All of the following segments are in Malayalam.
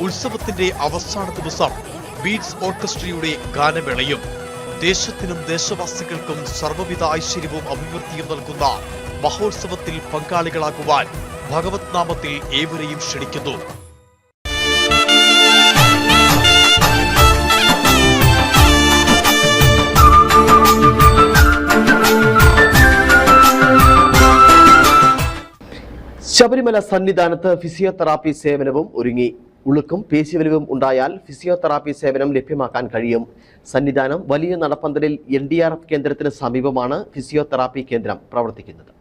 ഉത്സവത്തിന്റെ അവസാന ദിവസം ബീറ്റ്സ് ഓർക്കസ്ട്രയുടെ ഗാനമേളയും ദേശത്തിനും ദേശവാസികൾക്കും സർവവിധ ഐശ്വര്യവും അഭിവൃദ്ധിയും നൽകുന്ന മഹോത്സവത്തിൽ പങ്കാളികളാകുവാൻ ഭഗവത് നാമത്തിൽ ഏവരെയും ക്ഷണിക്കുന്നു. ശബരിമല സന്നിധാനത്ത് ഫിസിയോതെറാപ്പി സേവനവും ഒരുങ്ങി. ഉളുക്കും പേശിവലിവും ഉണ്ടായാൽ ഫിസിയോതെറാപ്പി സേവനം ലഭ്യമാക്കാൻ കഴിയും. സന്നിധാനം വലിയ നടപ്പന്തലിൽ എൻ കേന്ദ്രത്തിന് സമീപമാണ് ഫിസിയോതെറാപ്പി കേന്ദ്രം പ്രവർത്തിക്കുന്നത്.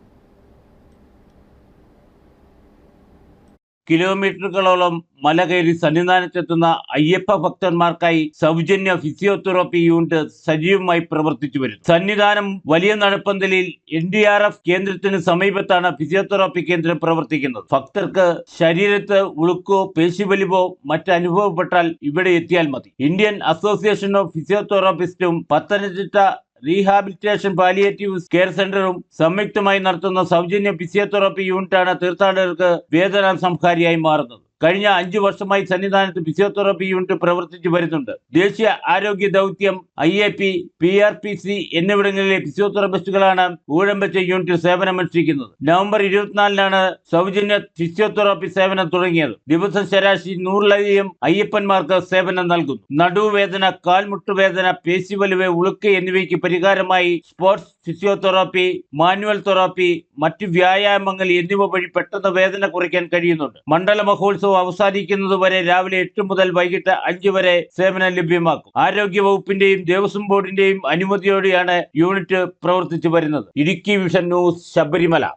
കിലോമീറ്ററുകളോളം മല കയറി സന്നിധാനത്തെത്തുന്ന അയ്യപ്പ ഭക്തന്മാർക്കായി സൗജന്യ ഫിസിയോതെറാപ്പി യൂണിറ്റ് സജീവമായി പ്രവർത്തിച്ചു വരും. സന്നിധാനം വലിയ നടപ്പന്തലിൽ എൻ ഡി ആർ എഫ് കേന്ദ്രത്തിന് സമീപത്താണ് ഫിസിയോതെറാപ്പി കേന്ദ്രം പ്രവർത്തിക്കുന്നത്. ഭക്തർക്ക് ശരീരത്ത് ഉളുക്കോ പേശിവലിവോ മറ്റ് അനുഭവപ്പെട്ടാൽ ഇവിടെ എത്തിയാൽ മതി. ഇന്ത്യൻ അസോസിയേഷൻ ഓഫ് ഫിസിയോതെറാപ്പിസ്റ്റും പത്തനംതിട്ട റീഹാബിലിറ്റേഷൻ പാലിയേറ്റീവ് കെയർ സെന്ററും സംയുക്തമായി നടത്തുന്ന സൗജന്യ ഫിസിയോതെറാപ്പി യൂണിറ്റാണ് തീർത്ഥാടകർക്ക് വേദന സംഹാരിയായി മാറുന്നത്. കഴിഞ്ഞ അഞ്ചു വർഷമായി സന്നിധാനത്ത് ഫിസിയോതെറാപ്പി യൂണിറ്റ് പ്രവർത്തിച്ചു വരുന്നുണ്ട്. ദേശീയ ആരോഗ്യ ദൗത്യം I A P P R P C എന്നിവിടങ്ങളിലെ ഫിസിയോതെറാപ്പിസ്റ്റുകളാണ് ഊഴം വെച്ച യൂണിറ്റിൽ സേവനമനുഷ്ഠിക്കുന്നത് നവംബർ ഇരുപത്തിനാലിനാണ് സൗജന്യ ഫിസിയോതെറാപ്പി സേവനം തുടങ്ങിയത്. ദിവസം ശരാശരി നൂറിലധികം അയ്യപ്പന്മാർക്ക് സേവനം നൽകുന്നു. നടുവേദന കാൽമുട്ടുവേദന പേശിവലിവ് ഉളുക്ക് എന്നിവയ്ക്ക് പരിഹാരമായി സ്പോർട്സ് ഫിസിയോതെറാപ്പി മാനുവൽ തെറാപ്പി മറ്റു വ്യായാമങ്ങൾ എന്നിവ വഴി പെട്ടെന്ന് വേദന കുറയ്ക്കാൻ കഴിയുന്നുണ്ട്. മണ്ഡല മഹോത്സവം അവസാനിക്കുന്നത് വരെ രാവിലെ എട്ട് മുതൽ വൈകിട്ട് അഞ്ച് വരെ സേവനം ലഭ്യമാക്കും. ആരോഗ്യ വകുപ്പിന്റെയും ദേവസ്വം ബോർഡിന്റെയും അനുമതിയോടെയാണ് യൂണിറ്റ് പ്രവർത്തിച്ചു വരുന്നത്. Idukki vision news Sabarimala.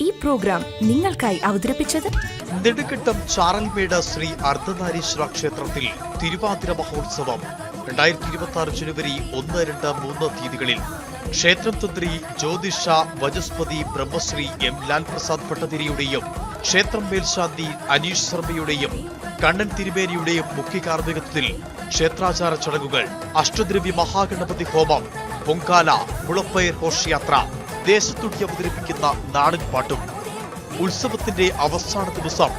ഈ പ്രോഗ്രാം നിങ്ങൾക്കായി അവതരിപ്പിച്ചത് നെടുങ്കണ്ടം ചാറൽമേട് ശ്രീ അർദ്ധനാരീശ്വര ക്ഷേത്രത്തിൽ തിരുവാതിര മഹോത്സവം. രണ്ടായിരത്തി ഇരുപത്തി ആറ് ജനുവരി ഒന്ന് രണ്ട് മൂന്ന് തീയതികളിൽ ക്ഷേത്രം തന്ത്രി ജ്യോതിഷ വജസ്പതി ബ്രഹ്മശ്രീ എം ലാൽ പ്രസാദ് ഭട്ടതിരിയുടെയും ക്ഷേത്രം മേൽശാന്തി അനീഷ് ശർമ്മയുടെയും കണ്ണൻ തിരുമേനിയുടെയും മുഖ്യ കാർമ്മികത്വത്തിൽ ക്ഷേത്രാചാര ചടങ്ങുകൾ അഷ്ടദ്രവ്യ മഹാഗണപതി ഹോമം പൊങ്കാല മുളപ്പയർ ഘോഷയാത്ര ദേശത്തുടി അവതരിപ്പിക്കുന്ന നാടൻ പാട്ടും. ഉത്സവത്തിന്റെ അവസാന ദിവസം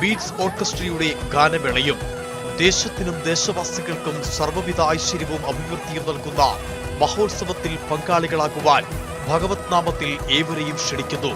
ബീറ്റ്സ് ഓർക്കസ്ട്രയുടെ ഗാനമേളയും ദേശത്തിനും ദേശവാസികൾക്കും സർവവിധ ഐശ്വര്യവും അഭിവൃദ്ധിയും നൽകുന്ന മഹോത്സവത്തിൽ പങ്കാളികളാകുവാൻ ഭഗവത് നാമത്തിൽ ഏവരെയും ക്ഷണിക്കുന്നു.